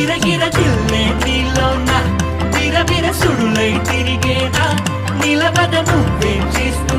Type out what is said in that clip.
గిరగిర తిల్లే నీలోన బిర బిర సుడులై తిరిగేనా నిలబద నువ్వేం చేస్తా